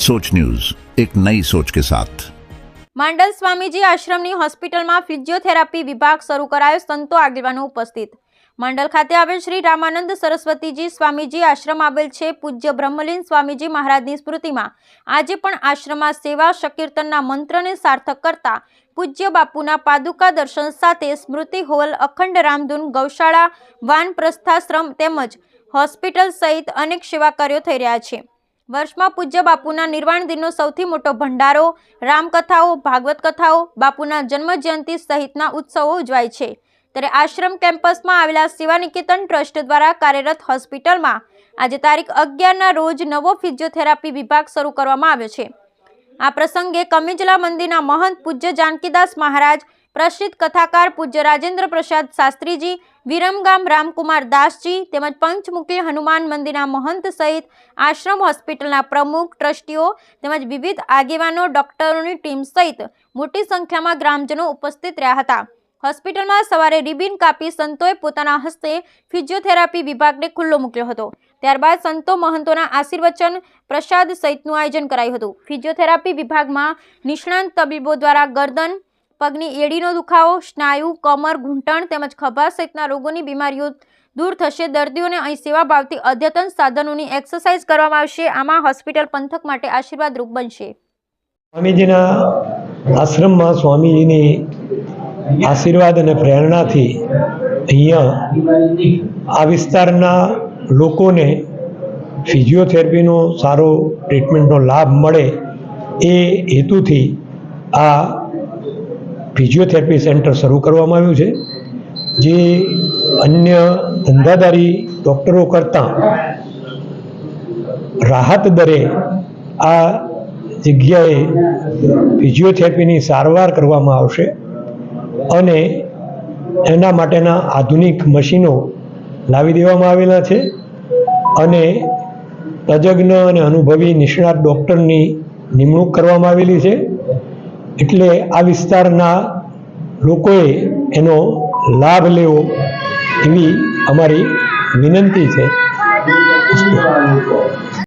सोच न्यूज एक नई सोच के साथ માંડલ સ્વામીજી આશ્રમની હોસ્પિટલમાં ફિઝિયોથેરાપી વિભાગ શરૂ કરાયો સંતો આગેવાનો ઉપસ્થિત માંડલ ખાતે આવેલ શ્રી રામાનંદ સરસ્વતીજી સ્વામીજી આશ્રમ આવેલ છે પૂજ્ય બ્રહ્મલીન સ્વામીજી મહારાજની સ્મૃતિમાં આજે પણ આશ્રમમાં સેવા શકીર્તનના મંત્રને સાર્થક કરતા પૂજ્ય બાપુના પાદુકા દર્શન સાથે સ્મૃતિ હોલ અખંડ રામધૂન ગૌશાળા વાન પ્રસ્થાશ્રમ તેમજ હોસ્પિટલ સહિત અનેક સેવા કાર્યો થઈ રહ્યા છે વર્ષમાં પૂજ્ય બાપુના નિર્વાણ દિનનો સૌથી મોટો ભંડારો, રામકથાઓ, ભાગવત કથાઓ, બાપુના જન્મજયંતિ સહિતના ઉત્સવો ઉજવાય છે. ત્યારે આશ્રમ કેમ્પસમાં આવેલા સેવા નિકેતન ટ્રસ્ટ દ્વારા કાર્યરત હોસ્પિટલમાં આજે તારીખ અગિયારના રોજ નવો ફિઝિયોથેરાપી વિભાગ શરૂ કરવામાં આવ્યો છે. આ પ્રસંગે કમિજલા મંદિરના મહંત પૂજ્ય જાનકીદાસ મહારાજ પ્રસિદ્ધ કથાકાર પૂજ્ય રાજેન્દ્ર પ્રસાદ શાસ્ત્રીજી, વિરમગામ રામકુમાર દાસજી તેમજ પંચમુખી હનુમાન મંદિરના મહંત સહિત આશ્રમ હોસ્પિટલના પ્રમુખ, ટ્રસ્ટીઓ તેમજ વિવિધ આગેવાનો, ડોક્ટરોની ટીમ સહિત મોટી સંખ્યામાં ગ્રામજનો ઉપસ્થિત રહ્યા હતા. હોસ્પિટલમાં સવારે રિબિન કાપી સંતોએ પોતાના હસ્તે ફિઝિયોથેરાપી વિભાગને ખુલ્લો મૂક્યો હતો. ત્યારબાદ સંતો મહંતોના આશીર્વચન, પ્રસાદ સહિતનું આયોજન કરાયું હતું. ફિઝિયોથેરાપી વિભાગમાં નિષ્ણાંત તબીબો દ્વારા ગરદન પગની એડીનો દુખાવો, સ્નાયુ, કમર, ઘૂંટણ તેમજ ખભા સહિતના રોગોની બીમારીઓ દૂર થશે. દર્દીઓને અહીં સેવા ભાવતી અદ્યતન સાધનોની એક્સરસાઇઝ કરવામાં આવશે. આમાં હોસ્પિટલ પંથક માટે આશીર્વાદરૂપ બનશે. સ્વામીજીના આશ્રમમાં સ્વામીજીની આશીર્વાદ અને પ્રેરણાથી અહીંયા આ વિસ્તારના લોકોને ફિઝિયોથેરપીનો સારો ટ્રીટમેન્ટનો લાભ મળે એ હેતુથી આ ફિઝિયોથેરાપી સેન્ટર શરૂ કરવામાં આવ્યું છે, જે અન્ય ધંધાદારી ડૉક્ટરો કરતાં રાહત દરે આ જગ્યાએ ફિઝિયોથેરાપીની સારવાર કરવામાં આવશે અને એના માટેના આધુનિક મશીનો લાવી દેવામાં આવેલા છે અને તજજ્ઞ અને અનુભવી નિષ્ણાત ડૉક્ટરની નિમણૂક કરવામાં આવેલી છે. એટલે આ વિસ્તારના લોકોએ એનો લાભ લેવો એવી અમારી વિનંતી છે.